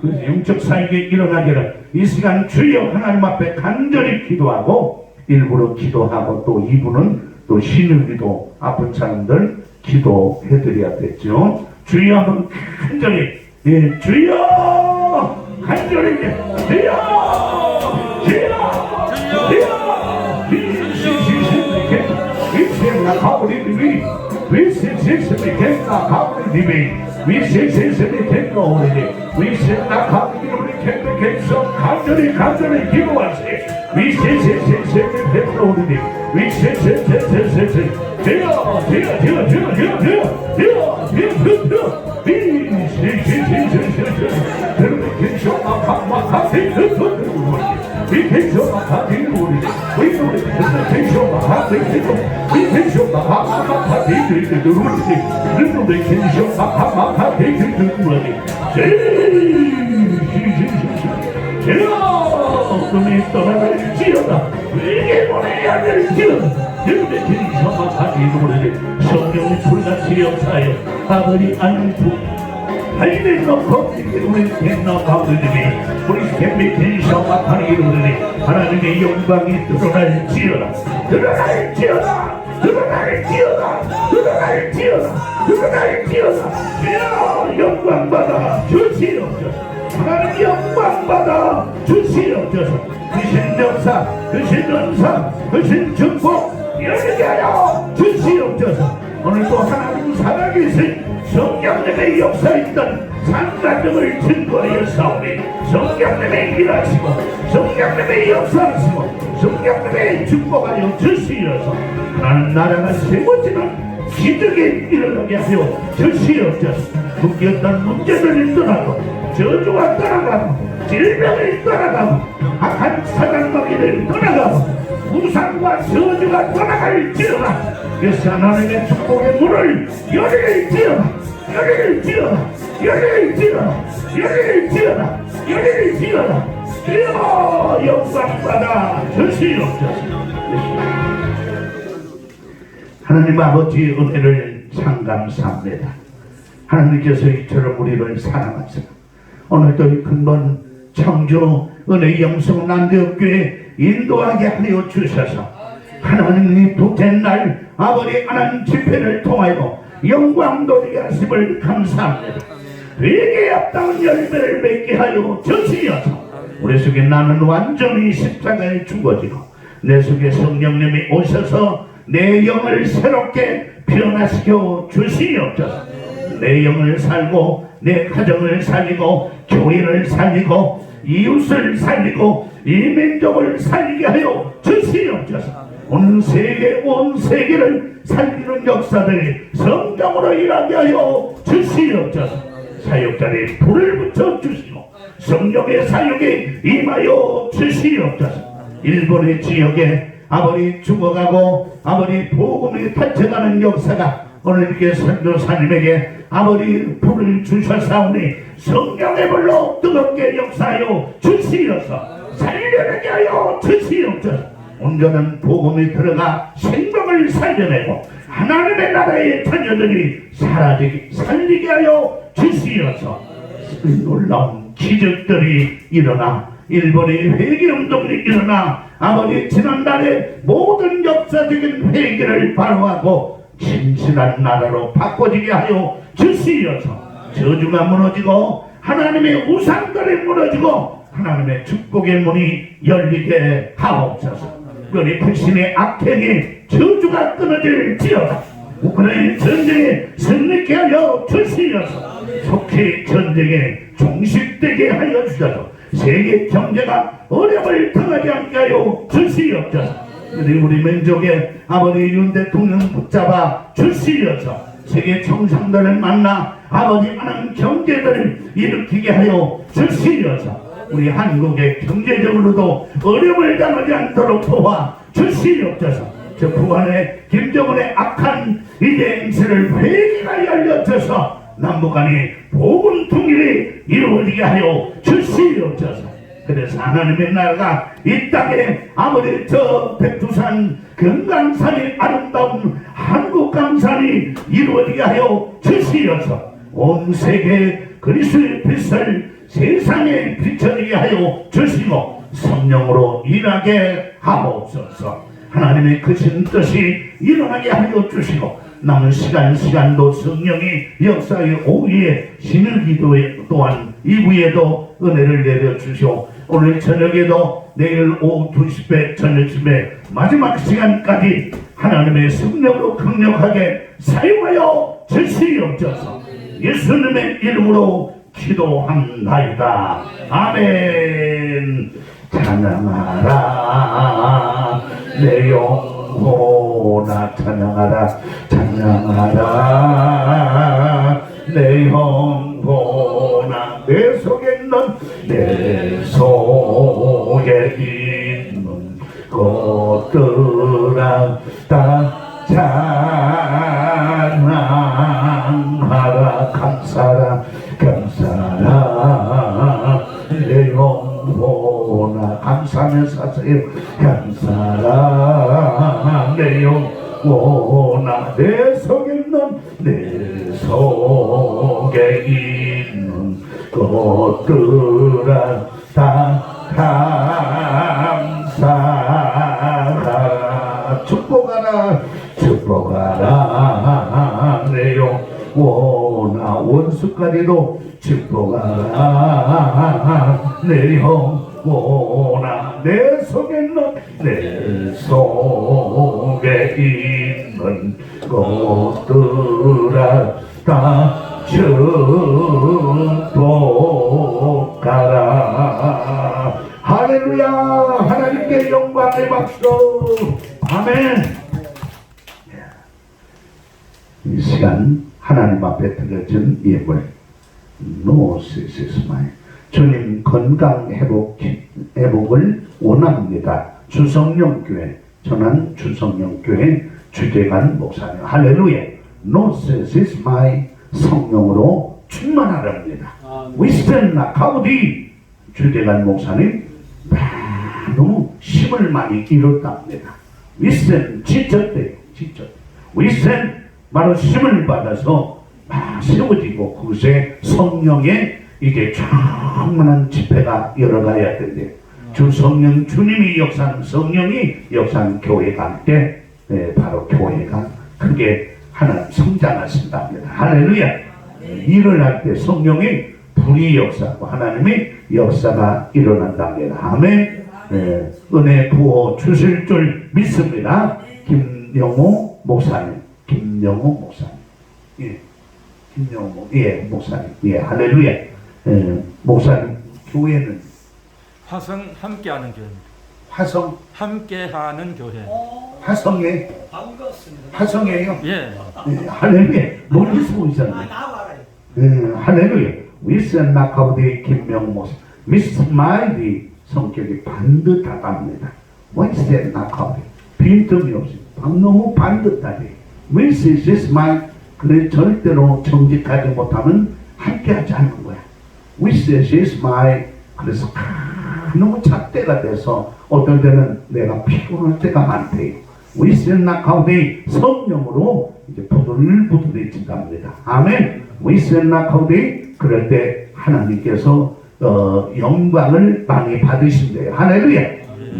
그 영적 사역에 일어나기를 이 시간 주여 하나님 앞에 간절히 기도하고 일부러 기도하고 또 이부는 또 신우기도 아픈 사람들 기도해드려야겠죠. 주여 한번 간절히 예 주여 간절히 주여 주여 주여 위시시시시게 위시나 나 위시나 가오리니 캔백해서 간절히 간절히 기도하시 위시시시시게 가오리니 위 시시시시시 되어 되어 되어 되어 되어 되어 되어 되어 되어 되어 위시시시시시 그렇게 쇼마 카마 We can show my heart in the morning. We know that we can show my heart in the morning. We can show my heart, my heart in the morning. We know they can show my heart, my heart ma ha ma ma ha di di di do ru di di do di 하나님의 영광이 드러날지어라 드러날지어라 다 드러날지어다 드러날지어다 드러날지어다 주여 영광 받아 주시옵소서 하나님 영광 받아 주시옵소서 그신 역사 그신 은사 그신 축복 열리게 하여 주시옵소서 오늘도 하나님 살아계신 성령님의 역사에 있던 상가등을 증거하여 싸우니 성령님의 일하시고 성령님의 역사하시고 성령님의 축복하여 주시어서 하나님 나라가 세워지는 기적이 일어나게 하여 주시옵소서 묶였던 문제들이 떠나고 저주가 떠나가고 질병이 떠나가고 악한 사단마귀를 떠나가고 우상과 저주가 떠나갈지어다 그래서 하나님의 축복의 문을 열릴지어다 열릴지어다 열릴지어다 열릴지어다 열릴지어다 주여 영광받아 주시옵소서. 하나님 아버지의 은혜를 상감사합니다. 하나님께서 이처럼 우리를 사랑하사 오늘도 이 근본 청주 은혜 영성 난대교회 인도하게 하여 주셔서 하나님이 복된 날 아버지 하나님 집회를 통하여 영광 돌리게 하심을 감사합니다 되게 합당한 열매를 맺게 하여 주시어서 우리 속에 나는 완전히 십자가에 죽어지고 내 속에 성령님이 오셔서 내 영을 새롭게 변화시켜 주시옵소서. 내 영을 살고 내 가정을 살리고 교회를 살리고 이웃을 살리고 이 민족을 살리게 하여 주시옵소서. 온 세계 온 세계를 살리는 역사들이 성령으로 일하게 하여 주시옵소서 사역자들이 불을 붙여 주시고 성령의 사역에 임하여 주시옵소서. 일본의 지역에 아버지 죽어가고 아버지 복음이 탈쳐가는 역사가 오늘 이렇게 선교사님에게 아버지 불을 주셨사오니 성령의 불로 뜨겁게 역사하여 주시어서. 살려내게 하여 주시옵소서 온전한 복음이 들어가 생명을 살려내고 하나님의 나라의 자녀들이 사라지게 살리게 하여 주시어서 놀라운 기적들이 일어나 일본의 회개운동이 일어나 아버지 지난날의 모든 역사적인 회개를 바로하고 진실한 나라로 바꿔지게 하여 주시어서 저주가 무너지고 하나님의 우상들이 무너지고 하나님의 축복의 문이 열리게 하옵소서 우리 불신의 악행의 저주가 끊어질지어다. 우크라이나 전쟁에 승리케 하여 주시어서. 속히 전쟁에 종식되게 하여 주셔서 세계 경제가 어려움을 당하지 않게 하여 주시옵소서. 우리 우리 민족의 아버지 윤 대통령 붙잡아 주시어서. 세계 정상들을 만나 아버지 하는 경제들을 일으키게 하여 주시어서 우리 한국의 경제적으로도 어려움을 당하지 않도록 도와 주시옵소서. 저 북한의 김정은의 악한 이대 행세를 회개가 열려져서. 남북 간의 복음 통일이 이루어지게 하여 주시옵소서. 그래서 하나님의 나라가 이 땅에 아무리 저 백두산 금강산이 아름다운 한국 강산이 이루어지게 하여 주시어서. 온 세계 그리스도의 빛을 세상에 비춰지게 하여 주시고 성령으로 일하게 하옵소서. 하나님의 크신 뜻이 일어나게 하여 주시고 남은 시간 시간도 성령이 역사의 오후에 신을 기도에 또한 이후에도 은혜를 내려주시오. 오늘 저녁에도 내일 오후 2시에 저녁쯤에 마지막 시간까지 하나님의 성령으로 강력하게 사용하여 주시옵소서. 예수님의 이름으로 기도합나이다. 아멘. 찬양하라. 내 영혼아 찬양하라. 찬양하라. 내 영혼아 내 속에 있는 내 속에 있는 것들아 다 찬양 하세요 감사라 내 영혼아 내 속에 있는 내 속에 있는 것들아. 다 감사하라. 축복하라. 축복하라. 내 영혼아 원수까지도 축복하라. 내 영혼아 내 속에 있는 내 속에 있는 것들아 다 축복하라. 할렐루야. 하나님께 영광의 박수. 아멘. 이 시간 하나님 앞에 드려진 예물 노시스마이 주님 건강 회복 회복을 원합니다. 주성령 교회 전한 주성령 교회 주재관 목사님 할렐루야 노시스마이 성령으로 충만하랍니다. 위스턴 나 카우디 주재관 목사님 너무 힘을 많이 잃었답니다. 위스턴 지쳤대요. 지쳤. 위스턴 바로 힘을 받아서 막 세워지고 그것에 성령의 이게 충만한 집회가 열어가야 된대. 주 성령 주님이 역사하는 성령이 역사하는 교회가 할 때, 예, 바로 교회가 크게 하나님 성장하신답니다. 할렐루야. 일을 할 때 성령의 불이 역사하고 하나님의 역사가 일어난답니다. 아멘. 예, 은혜 부어 주실 줄 믿습니다. 김영호 목사님, 김영호 목사님. 예. 김영호, 예, 목사님, 예, 할렐루야. 예, 목사님, 교회는 화성 함께하는 교회입니다. 화성, 함께하는 교회. 화성에, 반갑습니다. 화성이에요. 예. 예, 할렐루야. 멀리서 오셨네. 아, 나 알아요. 예, 할렐루야. 위선 나카우디 김명호 목사. 미스 마일이 성격이 반듯하답니다. 위선 나카우디. 빈틈이 없이 너무 반듯하지. 위스 시스 마일 그래 절대로 정직하지 못하면 함께하지 않는 거야. 위스 시스 마일 그래서 아, 너무 잣대가 돼서 어떨 때는 내가 피곤할 때가 많대요. 위슨 나카우디 성령으로 이제 부들부들해진답니다. 아멘. 위슨 나카우디 그럴 때 하나님께서 어, 영광을 많이 받으신대요. 할렐루야.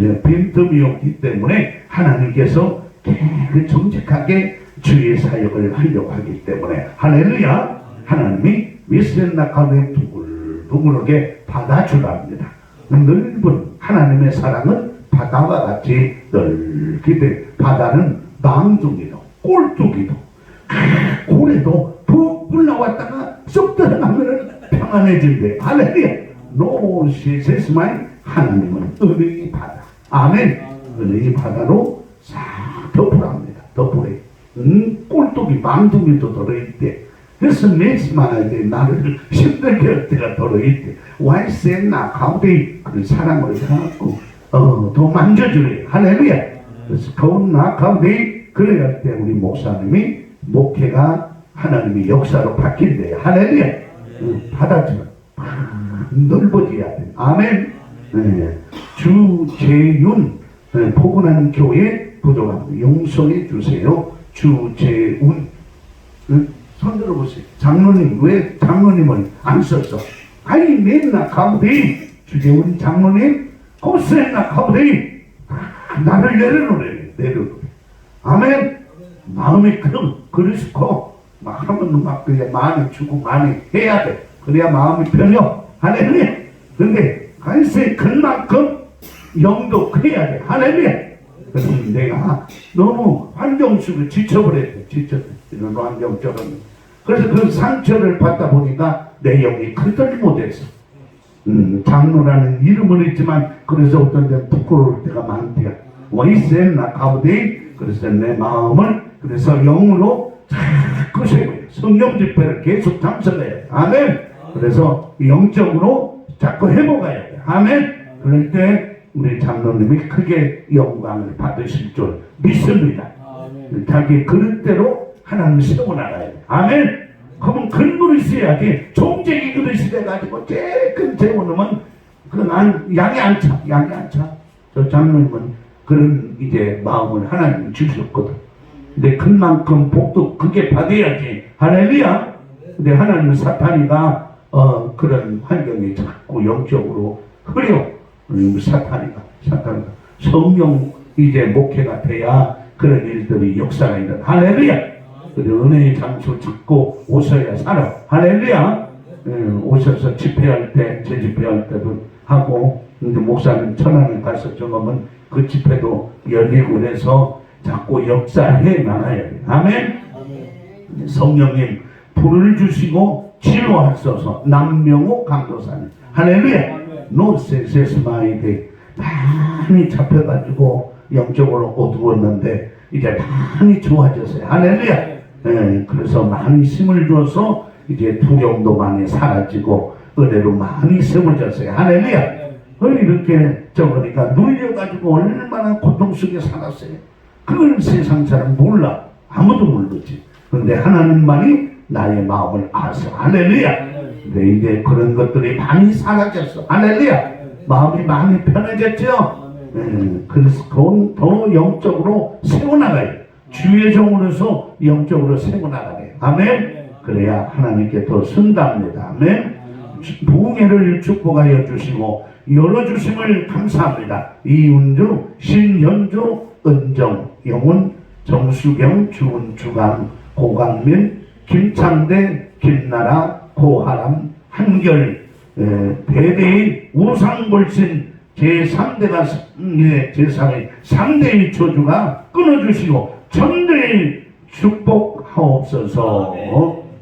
네, 빈틈이 없기 때문에 하나님께서 그 정직하게 주의 사역을 하려고 하기 때문에 할렐루야. 하나님이 위슨 나카우디 두글 두글하게 받아주랍니다. 넓은 하나님의 사랑은 바다와 같이 넓게 돼. 바다는 망둥이도 꼴뚜기도 아, 고래도 푹 올라왔다가 쏙 들어가면 평안해진대. 할렐루야. 노시 세스마이 하나님은 은혜의 바다. 아멘. 은혜의 바다로 싹 덮으랍니다. 덮으래. 음, 꼴뚜기 망둥이도 들어있대. 그래서 메스마에게 나를 힘들게 할 때가 들어있대. 와이센나 가운데 그 사랑을 해갖고 어, 더 만져주래. 할렐루야. 그래서 그온 나 가운데 그래야 할때 우리 목사님이 목회가 하나님의 역사로 바뀐대. 할렐루야. 응, 받아줘. 아, 넓어져야 돼. 아멘. 네. 주재윤 네, 포근한 교회 부도가 용서해 주세요. 주재훈 응? 손 들어 보세요. 장로님 왜 장로님을 안 썼어? 아니 맨날 가보디 주제 우리 장로님 고스했나 가보디 아, 나를 내려놓으래 내려놓으래 아멘. 마음이 그럼 그리스고 막 하면 막 그래. 많이 주고 많이 해야 돼. 그래야 마음이 편해 할렐루야. 근데 관세에 큰 만큼 영독해야 돼. 할렐루야. 그래서 내가 너무 환경 속에 지쳐버렸대 지쳤대 이런 환경 적은 그래서 그 상처를 받다 보니까 내 영이 컨트롤 못했어 음, 장로라는 이름은 있지만 그래서 어떤 데 부끄러울 때가 많대요. 와이센 나카우디 그래서 내 마음을 그래서 영으로 자꾸 세워요. 성령 집회를 계속 참석해야 돼. 아멘. 그래서 영적으로 자꾸 회복해야 돼. 아멘. 그럴 때 우리 장로님이 크게 영광을 받으실 줄 믿습니다. 자기 그릇대로 하나님을 세워나가야 돼. 아멘. 그러면 근거를 있어야지. 종쟁이 그릇이 돼가지고 쬐끔 재워놓으면 그안 양이 안 차. 양이 안 차. 저 장로님은 그런 이제 마음을 하나님 주셨거든. 근데 큰 만큼 복도 크게 받아야지. 할렐루야. 근데 하나님 사탄이가 어 그런 환경에 자꾸 영적으로 흐려. 음, 사탄이가 사탄이가 성령 이제 목회가 돼야 그런 일들이 역사가 있는 할렐루야. 그리고 은혜의 장소 짓고 오셔야 살아. 할렐루야. 음, 오셔서 집회할 때, 제 집회할 때도 하고, 이제 목사님 천안에 가서 저거면 그 집회도 열리고 그래서 자꾸 역사해 나가야 돼. 아멘. 성령님 불을 주시고 치료하소서 남명호 강도사님 할렐루야 노세세스 마이데 많이 잡혀가지고 영적으로 어두웠는데 이제 많이 좋아졌어요 할렐루야 예, 그래서 많이 힘을 줘서 이제 두려움도 많이 사라지고 은혜로 많이 세워졌어요. 할렐루야. 어, 이렇게 저거니까 눌려가지고 얼마나 고통 속에 살았어요. 그걸 세상 사람 몰라. 아무도 모르지. 근데 하나님만이 나의 마음을 아서 할렐루야. 근데 이제 그런 것들이 많이 사라졌어. 할렐루야. 마음이 많이 편해졌죠? 예, 그래서 더, 더 영적으로 세워나가요 주의 종으로서 영적으로 세워나가요 아멘? 그래야 하나님께 더 순답니다. 아멘? 부흥회를 축복하여 주시고 열어주심을 감사합니다. 이운주, 신연주, 은정, 영훈, 정수경, 주은 주강, 고강민, 김창대, 김나라, 고하람, 한결, 에, 대대의 우상불신 제3대가 예, 제3의 3대의 조주가 끊어주시고 전대의 축복하옵소서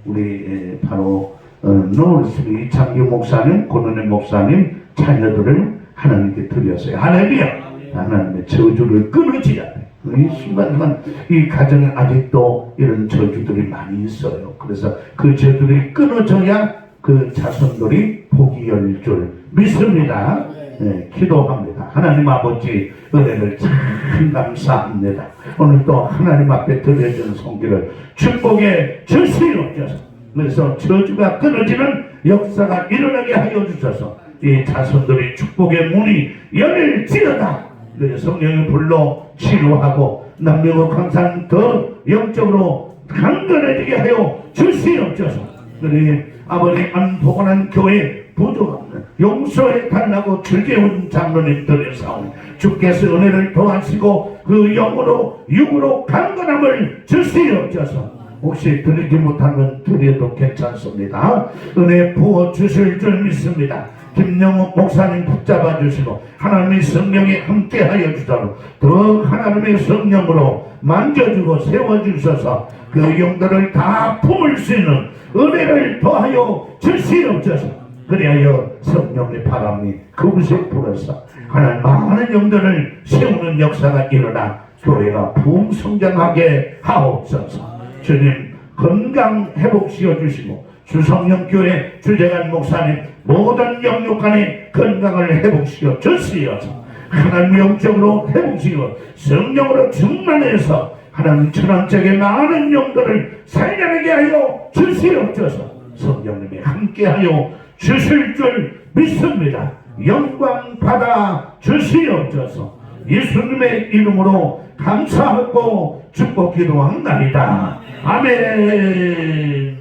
우리 에, 바로 어, 노을스리 이창규 목사님, 고은의 목사님 자녀들을 하나님께 드렸어요. 할렐루야! 하나님의 저주를 끊어지야 돼. 이 순간순간 이 가정에 아직도 이런 저주들이 많이 있어요. 그래서 그 저주들이 끊어져야 그 자손들이 복이 열줄 믿습니다. 네, 기도합니다. 하나님 아버지 은혜를 참 감사합니다. 오늘도 하나님 앞에 드려진 손길을 축복의 주시옵소서. 그래서 저주가 끊어지는 역사가 일어나게 하여 주셔서 이 자손들의 축복의 문이 열릴지어다. 그래서 성령의 불로 치료하고 남녀가 항상 더 영적으로 강건해지게 하여 주시옵소서. 그래 아버지 안복원한 교회 부족합니다. 용서해 달라고 즐겨온 장로님들의 사원 주께서 은혜를 더하시고 그 영으로 육으로 강건함을 주시옵소서. 혹시 드리지 못하면 드려도 괜찮습니다. 은혜 부어 주실 줄 믿습니다. 김영욱 목사님 붙잡아 주시고 하나님의 성령에 함께 하여 주도록 더 하나님의 성령으로 만져주고 세워주셔서 그 영들을 다 품을 수 있는 은혜를 더하여 주시옵소서. 그리하여 성령의 바람이 그곳에 불어서 하나님 많은 영들을 세우는 역사가 일어나 교회가 부흥성장하게 하옵소서. 주님 건강 회복시켜 주시고 주성령 교회 주재관 목사님 모든 영육간의 건강을 회복시켜 주시어서 하나님 영적으로 회복시키고 성령으로 충만해서 하나님 천황적의 많은 영들을 살려내게 하여 주시옵소서 성령님이 함께하여 주실 줄 믿습니다 영광 받아 주시옵소서 예수님의 이름으로 감사하고 축복 기도합니다. 아멘.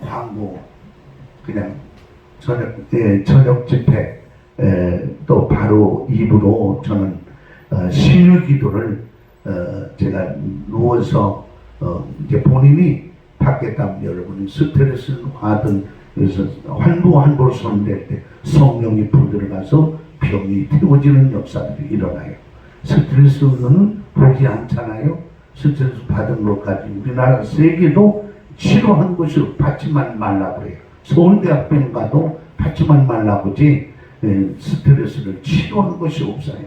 광고 그냥 저녁 예, 저녁 집회 에, 또 바로 입으로 저는 어, 신유 기도를 어, 제가 누워서 어, 이제 본인이 가면 여러분이 스트레스 하든 그래서 환부 환부를 손댈 때 성령이 불들어가서 병이 태워지는 역사들이 일어나요. 스트레스는 보지 않잖아요. 스트레스 받은 것까지 우리나라 세계도 치료한 것이 받지만 말라고 그래요. 서울대학병 가도 받지만 말라고 지 예, 스트레스를 치료한 것이 없어요.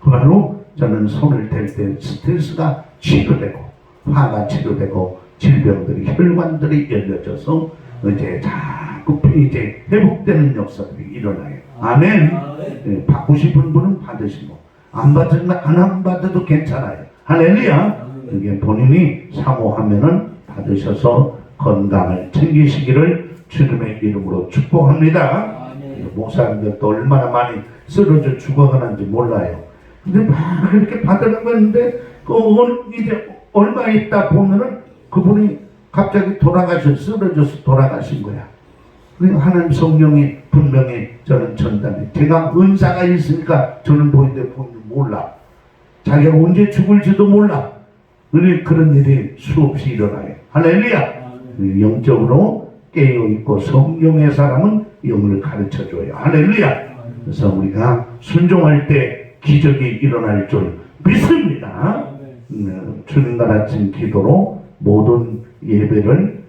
그걸로 저는 손을 댈 때 스트레스가 치료되고 화가 치료되고 질병들이 혈관들이 열려져서 이제 자꾸 이제 회복되는 역사들이 일어나요. 아멘. 예, 받고 싶은 분은 받으시고 안 받으면 안 받아도 괜찮아요. 할렐루야. 이게 본인이 사모하면은 받으셔서 건강을 챙기시기를 주님의 이름으로 축복합니다. 목사님들도 얼마나 많이 쓰러져 죽어가는지 몰라요. 근데 막 그렇게 받으려고 했는데 그 얼- 이제 얼마 있다 보면은 그분이 갑자기 돌아가셔 쓰러져서 돌아가신 거야. 그러니까 하나님 성령이 분명히 저는 전달해. 제가 은사가 있으니까 저는 보이는데 보이는 몰라. 자기가 언제 죽을지도 몰라. 우리 그런 일이 수없이 일어나요. 할렐루야. 영적으로 깨어있고 성령의 사람은 영을 가르쳐줘요. 할렐루야. 그래서 우리가 순종할 때 기적이 일어날 줄 믿습니다. 음, 주님과 같은 기도로 모든 예배를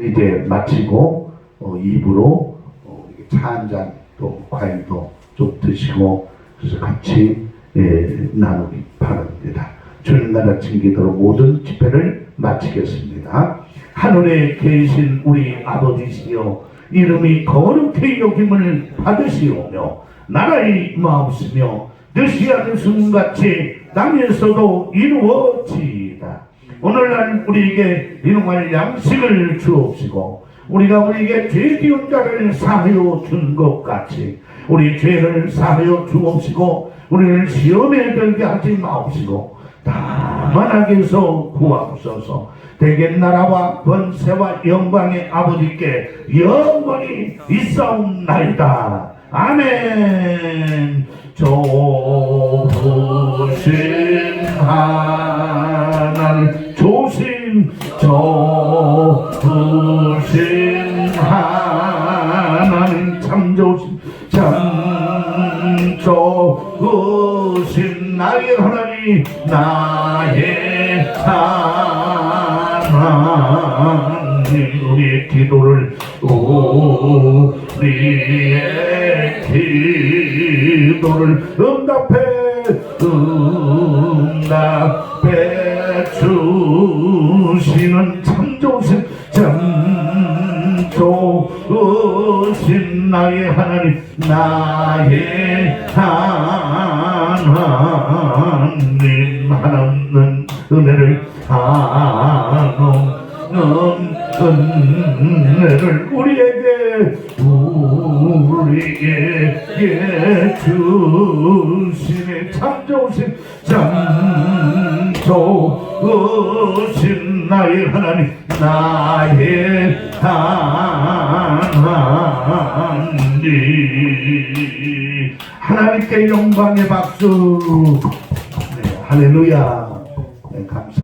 이제 마치고 어, 입으로 어, 차한 잔 또 과일도 좀 드시고 그래서 같이 예, 나누기 바랍니다. 주님과 같은 기도로 모든 집회를 마치겠습니다. 하늘에 계신 우리 아버지시여 이름이 거룩히 여김을 받으시오며 나라의 마옵시며 뜻이 하늘순 같이 땅에서도 이루어지이다. 오늘날 우리에게 일용할 양식을 주옵시고 우리가 우리에게 죄 지은 자를 사하여 준 것 같이 우리 죄를 사하여 주옵시고 우리를 시험에 들게 하지 마옵시고 다만 악에서 구하옵소서. 대개 나라와 권세와 영광의 아버지께 영원히 있사옵나이다. 아멘. 조심 하나님 조심 조심 하나님 참 조심 참 조심. 나의 하나님 나의 하나님 우리의 기도를 우리의 기도를 응답해 나 하나님께 영광의 박수. 네, 할렐루야